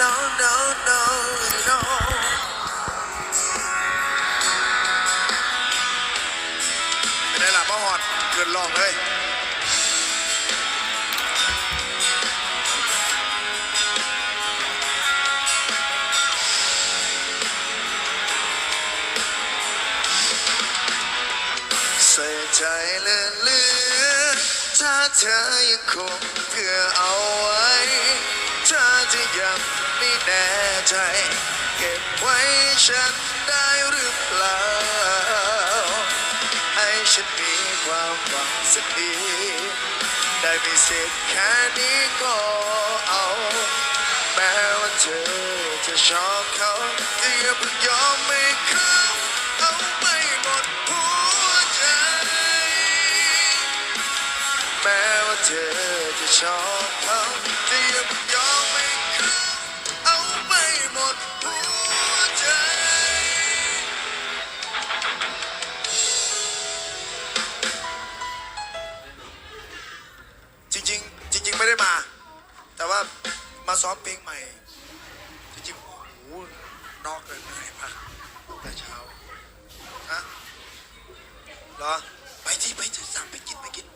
no no no no เป็นไงล่ะมาหอดเกินลองเลยใส่ใจเลื่อนเลือถ้าเธอยังคงเพื่อเอาไว้ ถ้าจะยังไม่แน่ใจ เก็บไว้ฉันได้หรือเปล่า ให้ฉันมีความหวังสักทีได้มีสิทธิ์แค่นี้ก็เอา แม้ว่าเธอจะชอบเขาแต่อย่าเพิ่งยอมให้เขาเอาไปหมดหัวใจ แม้ว่าเธอจะชอบเขาแต่อย่า ม่มา แต่ว่ามาซ้อมเพลงใหม่ จริงๆโอ้โหนอกเลยเหนื่อยมากแต่เช้าฮะเหรอ ไปที่ไปที่สั่งไปกินไปกิน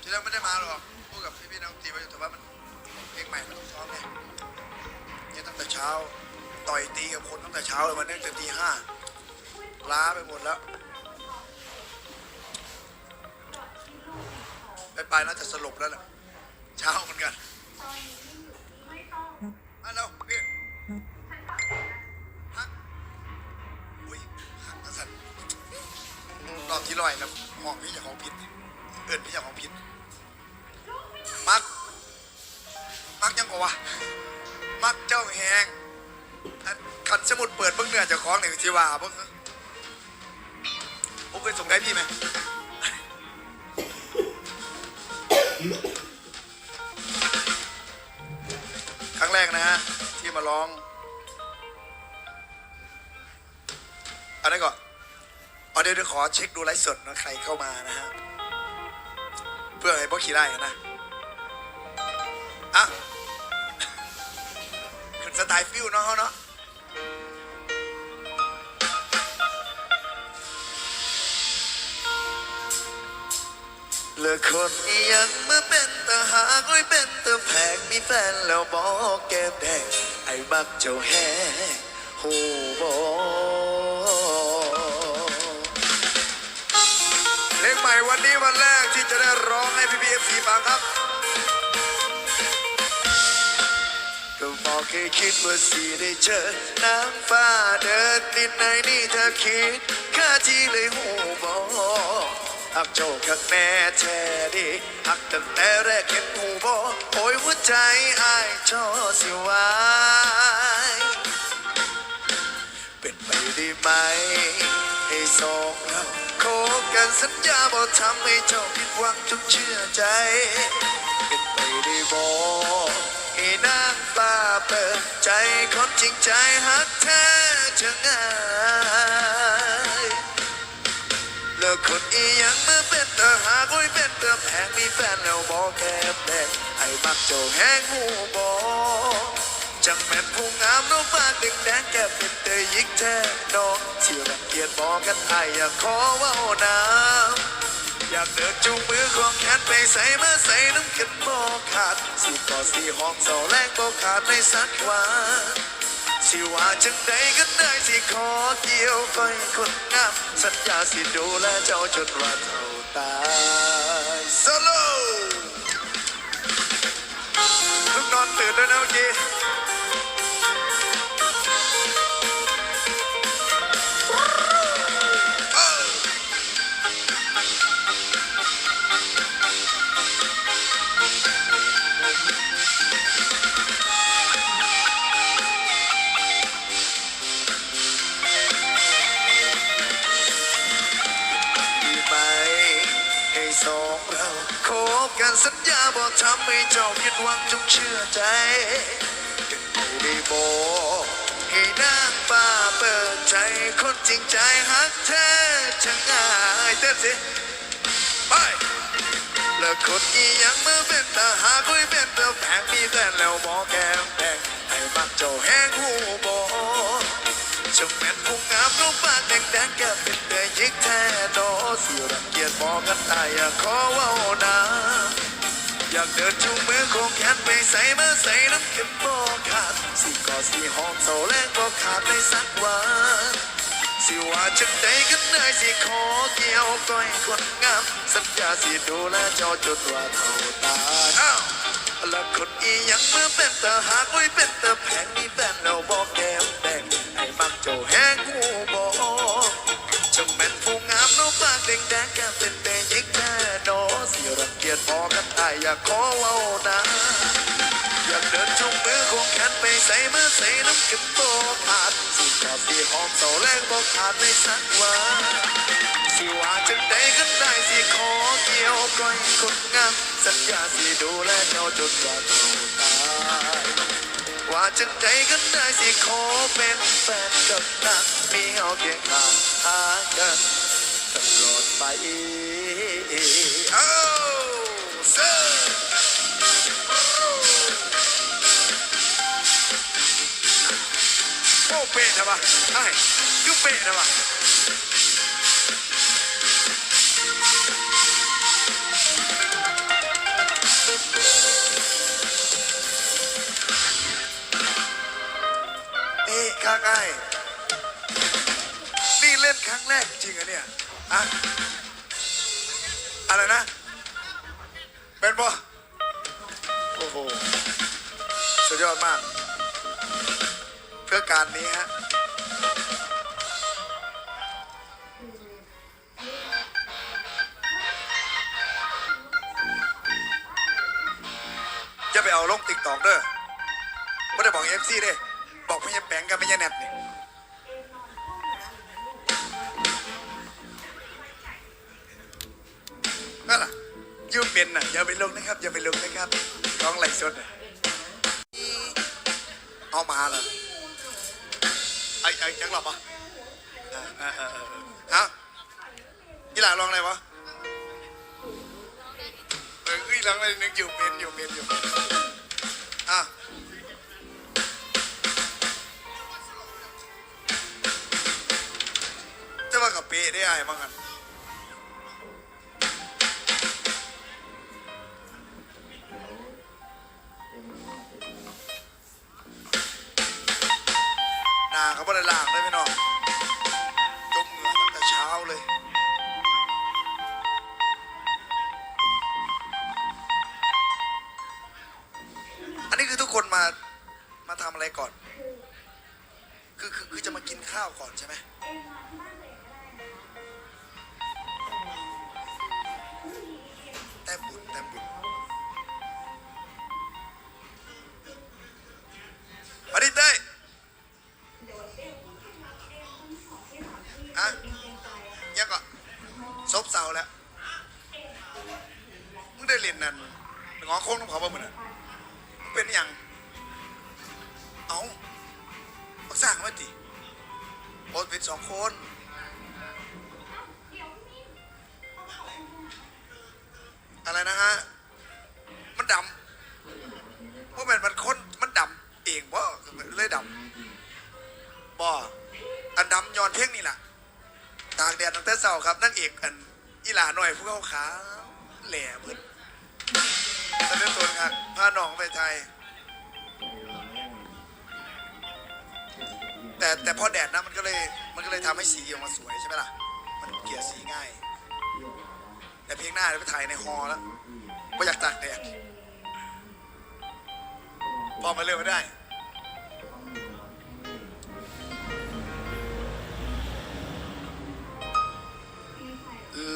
ที่แรกไม่ได้มาหรอกพูดกับพี่ๆนักดนตรีไปอยู่แต่ว่ามันเพลงใหม่มันต้องซ้อมไงเนี่ยตั้งแต่เช้า ต่อยตีกับคนตั้งแต่เช้าเลยวันนี้จะตีห้าล้าไปหมดแล้ว ไปไปน่าจะสลบแล้วแหละเช้าเหมือนกันมาแล้วพี่ฮักอุ้ยฮักกษัตริย์รอบที่ร้อยแล้วหองพี่เจ้าของผิด เอินพี่เจ้าของผิด มัก มักยังกว่าวะมักเจ้าแหงขันสมุดเปิดเบิ่งเหนือจ้าของหนึ่งที่ว่าเบิ่งผมเคยส่งให้พี่ไหม รั้งแรกนะฮะที่มาร้องเอะไรก่อนเอาเดี๋ยวขอเช็คดูไลฟ์สดนะใครเข้ามานะฮะเพื่อให้พวกขี่ได้นะอะสไตล์ฟิวเนาะเนาะ เลิกคนอีหยังเมื่อเป็นตาหากไว้เป็นตาแพงมีแฟนแล้วบอกแก้มแดงไอ้บักเจ้าแฮหูบอกเพลงใหม่วันนี้วันแรกที่จะได้ร้องให้พี่พีเอฟซีฟังครับก็บอกให้คิดว่าสิได้เจอน้ำฟ้าเดินดินในนี่เธอคิดค่าที่เลยหูบอก หักโจกหักแน่แท้ดีหักตั้งแต่แรกเห็นหูบอกโอยหัวใจอายชอสิวายเป็นไปได้ไหม ให้สองเราโคกันสัญญาบอกทำให้เจ้าผิดหวังจงเชื่อใจ เป็นไปได้บอกให้นางฟ้าเปิดใจคนจริงใจหักแท้จะง่าย เลิกคนอีหยังเมื่อเป็นตาหากไว้เป็นตาแพงมีแฟนแล้วบอกแก้มแดงไอ้มักเจ้าแห้งหูบอกจังแม่นผู้งามน้องฟากดึงแดงแกเป็นเตยยิกแท้น้องที่รังเกียจบอกกันไอ้อยากขอว่าน้ำอยากเดินจูงมือของแขนไปใส่มาใส่น้ำขึ้นบอกขาดสี่ต่อสี่ห้องเสาแรงบอกขาดในสักวัน สิว่าจังใดก็ได้สิขอเกี่ยวก้อยคนงาม สัญญาสิดูแลเจ้าจนวันเท่าตายโซโล่ลูกนอนตื่นแล้วนะเมื่อกี้ คบกันสัญญาบอกทำให้เจ้าผิดหวังจงเชื่อใจกันไม่ได้บอกให้นางฟ้าเปิดใจคนจริงใจหักแท้จะง่ายเต้นสิไปแล้วคนอีหยังมือเป็นตาหาคุยเป็นตาแพงมีแฟนแล้วบอกแก้มแดงให้มักเจ้าแห้งหูบอก จะแม่นผู้งามรูปปากแดงแดงแกเป็นแต่ยิกแท้ดอสิรังเกียจบอกกันตายอยากขอว้านะอยากเดินจูงมือคงแขนไปใส่มาใส่น้ำเข็มบอกขาดสิกอสีหอมเสาแรงบอกขาดในสักวันสิว่าจังใดกันได้สิขอเกี่ยวก้อยคนงาม สัญญาสิดูแลเจ้าจนว่าเท่าตายอ้าวแล้วคนอีหยังเมื่อเป็นตาหากไว้เป็นตาแพงมีแฟนแล้วบอกแก้ม แดงให้มักเจ้าแห้งหูบอกจังแม่นผู้งามน้องปากแดงแดงๆแก้มเป็นแต่ยิกแน่นอสิรังเกียจบอกกันตายอยากขอเว้านะอยากเดินจุงมือคงแขนไปใส่มือใส่น้ำกันโบขาดสิกอดสีหอมเสาแรงบอกขาดในสักวันสิว่าจังใดกันได้สิขอเกี่ยวก้อยคนงามสัญญาสิดูแลเจ้าจนกว่าเท่าตาย ว่าจังใดกันได้สิขอเป็นแฟนกับนางมีเอาเคียงข้างหากันตลอดไปเอ้เซโอ้เป๊ะนะวะไอ้ยุเป๊ะนะวะ่นครั้งแรกจริงอะเนี่ยอะอะไรนะ เป็นปะโอ้โห สุดยอดมาก เพื่อการนี้ฮะอย่าไปเอาลงติ๊กตอกเด้อไม่ได้บอกเอฟซีเด้ บอกไม่ใช่แบงกันไม่ใช่แนทนี่ นั่นล่ะยูเป็นน่ะอย่าไปลงนะครับ อย่าไปลงนะครับร้องไหลสดนะเอามาเหรอไอ้ไอ้ยังหลับอะฮะยี่หลาลองอะไรวะเออยี่ลองอะไรนึกอยู่เป็นอยู่เป็นอยู่อะจะว่ากับเป๊ะได้ไอ้บ้างกัน ก่อน คือคือคือจะมากินข้าวก่อนใช่ไหม ไรนะฮะ มันดำว่ามันมันค้นมันดำเองบ่เลยดำบ่อันดำย้อนเพ่งนี่แหละตากแดดตั้งแต่เช้าครับนั่งเอกอันอีหลาหน่อยพวกเขาขาแหล่เพิ่นตอนนี้ตัวครับพาหนองไปไทย แต่แต่พอแดดนะมันก็เลยมันก็เลยทำให้สีออกมาสวยใช่ไหมล่ะ มันเกลี่ยสีง่าย แต่เพลงหน้าเดี๋ยวไปถ่ายในฮอลแล้วไม่อยากตากแดดพอมาเร็วไม่ได้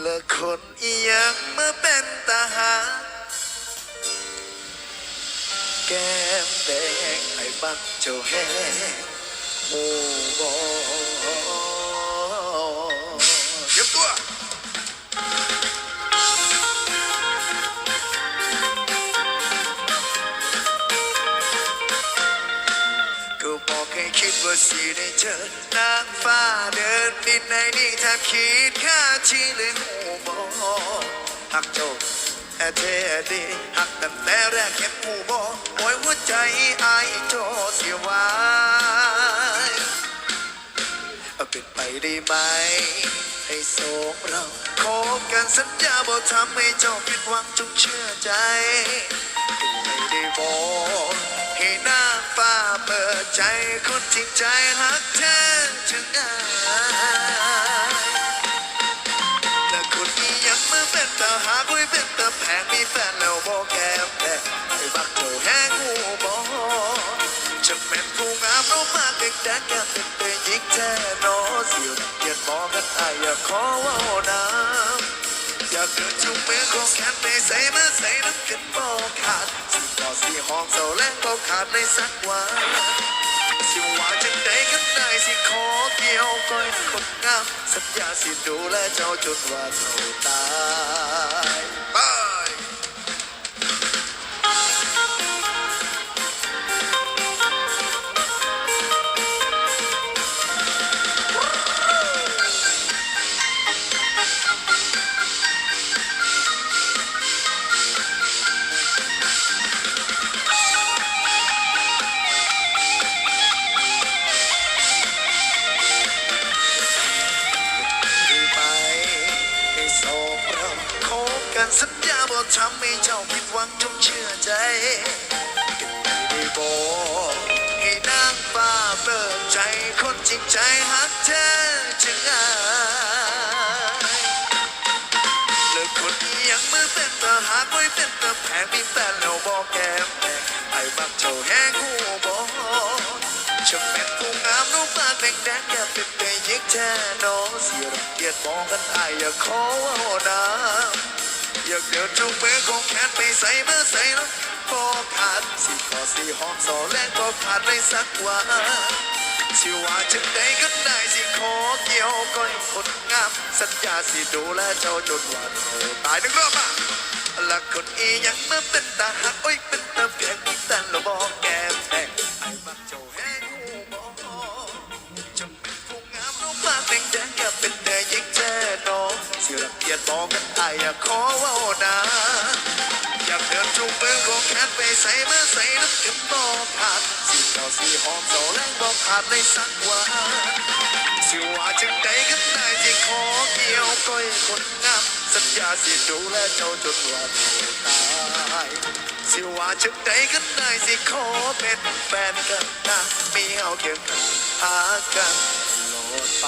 และคนอียังเมื่อเป็นตาหา แก้มแดงไอ้บักเจ้าแห้งหมูบอ ว่าสิได้เจอนางฟ้าเดินดินในนี่แทบคิดค่าที่เลยหูบอหักเจ้าเทดีหักตั้งแต่แรกเห็นหูบอโอยหัวใจอายโจเสียวายเป็นไปได้ไหมให้สองเราคบกันสัญญาบอกทำให้เจ้าผิดหวังจงเชื่อใจเป็นไปได้บอก ให้หน้าฟ้าเปิดใจคนจริงใจหักเธอถึงอายและคนนี้ยังไม่เป็นแต่หากไม่เป็นแต่แพงมีแฟนแล้วบอกแก้มแดงให้บักเจ้าแห้งหูบอกจะเป็นผู้งามเรามากเด็กแดนอยากเป็นเตยยิงแท้นอเสียวเกียดมองกันอายอยากขอว่าน้ำ อยากเดินจุงมือของแขนไปใส่มาใส่น้ำกันบอขาดสิต่อสีห้องเสาแรงบอขาดในสักวันสิว่าจังใดกันได้สิขอเกี่ยวก้อยคนงามสัญญาสิดูแลเจ้าจนว่าเท่าตา ทำให้เจ้าผิดหวังจงเชื่อใจเป็นไปได้บอกให้นางฟ้าเปิดใจคนจริงใจหักเธอจึงอายเลิกคนนี้ยังมือเป็นต่หากไว้เป็นต่แผงมีแฟนแล้วบอกแก้มแดงไอ้บักเจ้าแห้งหูบอกจะเป็นผู้งามรูปปากแดงแดงอย่าเป็นไปยิงแท้นอเสียรังเกียจมองกันอายอย่าขอว่าน้ำ อยากเดินจูงมือของแขนไปใส่เมื่อใส่แล้วบอขาดสิขอสี่ห้องสองแรงบอขาดเลยสักวันสิว่าจังใดก็ได้สิขอเกี่ยวก้อยคนงาม สัญญาสิดูแลเจ้าจนวันเท่าตายหนึ่งรอบอะหละคนอียังเมื่อเป็นตาหักโอ้ยเป็นตาเพียงมีแต่ละบอก เป็นแต่ยิงแท้น้องเสียรังเกียจบอกกันไอ้อยากขอเว่านะอยากเดินจูงมือของแขนไปใส่มาใส่น้ำกันบอกขาดสีเก่าสีหอมเสาแรงบอกขาดในสักวันสิว่าจังใดกันได้ที่ขอเกี่ยวก้อยคนงามสัญญาสิดูแลเจ้าจนวันตายสิว่าจังใดกันได้สิขอเป็นแฟนกันนะมีเอาเกี่ยวกันหากันตลอดไป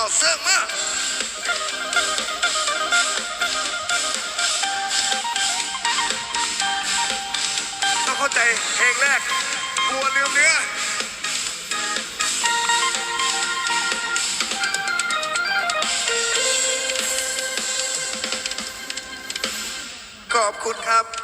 เอาเสื้อมาต้องเข้าใจเพลงแรกกลัวลืมเนื้อขอบคุณครับ